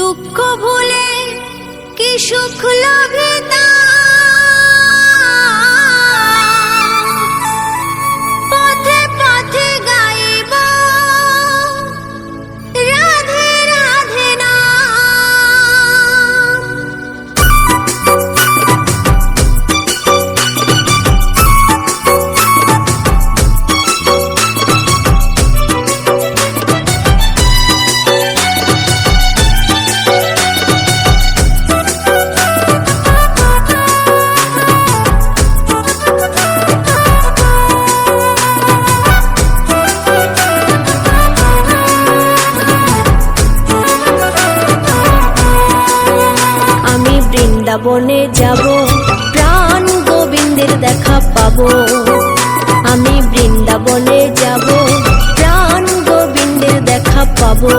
দুঃখ ভুলে কি সুখ লাভে তা বৃন্দাবনে যাব প্রাণ গোবিন্দের দেখা পাব। আমি বৃন্দাবনে যাব প্রাণ গোবিন্দের দেখা পাবো।